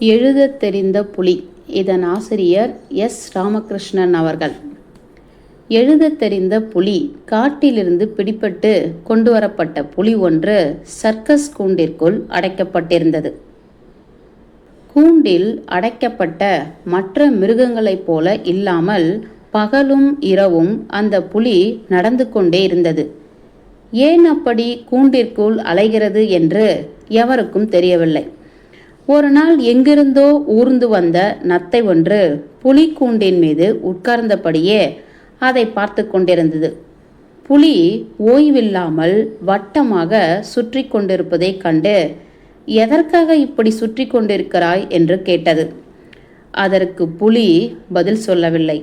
எழுதத் தெரிந்த புலி. இதன் ஆசிரியர் எஸ். ராமகிருஷ்ணன் அவர்கள். எழுதத் தெரிந்த புலி காட்டிலிருந்து பிடிபட்டு கொண்டு வரப்பட்ட புலி ஒன்று சர்க்கஸ் கூண்டிற்குள் அடைக்கப்பட்டிருந்தது. கூண்டில் அடைக்கப்பட்ட மற்ற மிருகங்களைப் போல இல்லாமல் பகலும் இரவும் அந்த புலி நடந்து கொண்டே இருந்தது. ஏன் அப்படி கூண்டிற்குள் அலைகிறது என்று எவருக்கும் தெரியவில்லை. ஒரு நாள் எங்கிருந்தோ ஊர்ந்து வந்த நத்தை ஒன்று புலி கூண்டின் மீது உட்கார்ந்தபடியே அதை பார்த்து கொண்டிருந்தது. புலி ஓய்வில்லாமல் வட்டமாக சுற்றி கொண்டிருப்பதைக் கண்டு எதற்காக இப்படி சுற்றி கொண்டிருக்கிறாய்? என்று கேட்டது. அதற்கு புலி பதில் சொல்லவில்லை.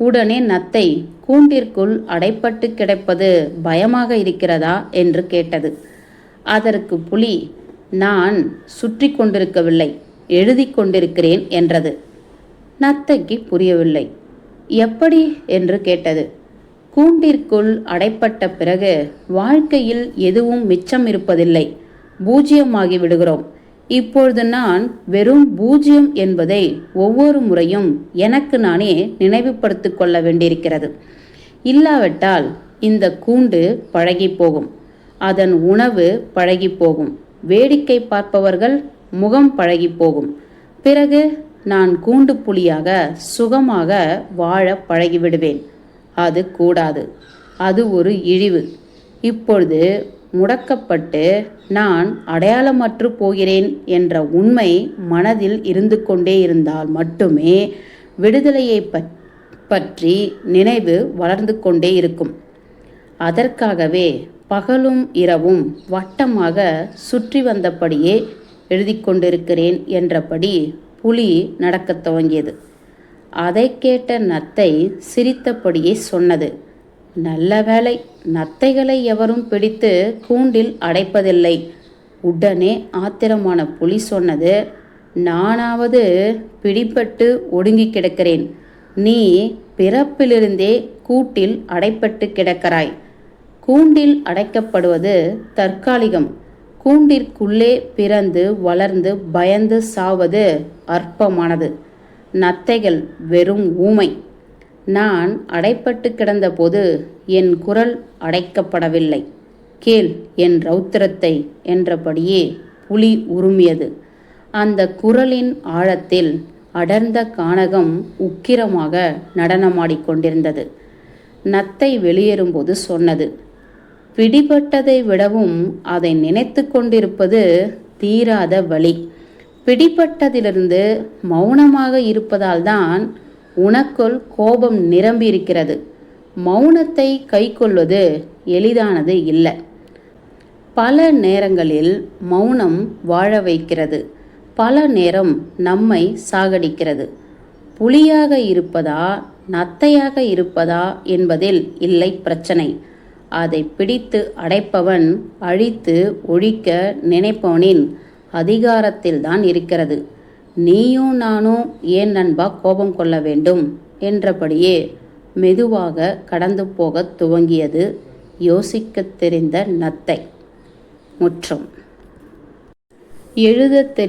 உடனே நத்தை கூண்டிற்குள் அடைப்பட்டு கிடப்பது பயமாக இருக்கிறதா? என்று கேட்டது. அதற்கு புலி நான் சுற்றி கொண்டிருக்கவில்லை எழுதி கொண்டிருக்கிறேன் என்றது. நத்தைக்கு புரியவில்லை. எப்படி என்று கேட்டது. கூண்டிற்குள் அடைப்பட்ட பிறகு வாழ்க்கையில் எதுவும் மிச்சம் இருப்பதில்லை. பூஜ்யமாகி விடுகிறோம். இப்பொழுது நான் வெறும் பூஜ்யம் என்பதை ஒவ்வொரு முறையும் எனக்கு நானே நினைவுபடுத்திக் கொள்ள வேண்டியிருக்கிறது. இல்லாவிட்டால் இந்த கூண்டு பழகி போகும். அதன் உணவு பழகி போகும். வேடிக்கை பார்ப்பவர்கள் முகம் பழகி போகும். பிறகு நான் கூண்டு புலியாக சுகமாக வாழ பழகிவிடுவேன். அது கூடாது. அது ஒரு இழிவு. இப்பொழுது முடக்கப்பட்டு நான் அடையாளமற்று போகிறேன் என்ற உண்மை மனதில் இருந்து கொண்டே இருந்தால் மட்டுமே விடுதலையை பற்றி நினைவு வளர்ந்து கொண்டே இருக்கும். அதற்காகவே பகலும் இரவும் வட்டமாக சுற்றி வந்தபடியே எழுதி கொண்டிருக்கிறேன் என்றபடி புலி நடக்கத் துவங்கியது. அதை கேட்ட நத்தை சிரித்தபடியே சொன்னது நல்ல வேலை நத்தைகளை எவரும் பிடித்து கூண்டில் அடைப்பதில்லை. உடனே ஆத்திரமான புலி சொன்னது நானாவது பிடிபட்டு ஒடுங்கி கிடக்கிறேன். நீ பிறப்பிலிருந்தே கூட்டில் அடைப்பட்டு கிடக்கிறாய். கூண்டில் அடைக்கப்படுவது தற்காலிகம். கூண்டிற்குள்ளே பிறந்து வளர்ந்து பயந்து சாவது அற்பமானது. நத்தைகள் வெறும் ஊமை. நான் அடைப்பட்டு கிடந்தபோது என் குரல் அடைக்கப்படவில்லை. கேள் என் ரௌத்திரத்தை என்றபடியே புலி உருமியது அந்த குரலின் ஆழத்தில் அடர்ந்த கானகம் உக்கிரமாக நடனமாடிக்கொண்டிருந்தது நத்தை வெளியேறும்போது சொன்னது பிடிபட்டதை விடவும் அதை நினைத்து கொண்டிருப்பது தீராத வழி பிடிபட்டதிலிருந்து மௌனமாக இருப்பதால்தான் உனக்குள் கோபம் நிரம்பி இருக்கிறது மௌனத்தை கைக்கொள்வது எளிதானது இல்லை. பல நேரங்களில் மௌனம் வாழ வைக்கிறது. பல நேரம் நம்மை சாகடிக்கிறது. புலியாக இருப்பதா நத்தையாக இருப்பதா என்பதில் இல்லை பிரச்சனை. அதை பிடித்து அடைப்பவன் அழித்து ஒழிக்க நினைப்பவனின் அதிகாரத்தில்தான் இருக்கிறது. நீயும் நானும் ஏன் நண்பா கோபம் கொள்ள வேண்டும்? என்றபடியே மெதுவாக கடந்து போகத் துவங்கியது யோசிக்கத் தெரிந்த நத்தை முற்றும். எழுதத் தெரி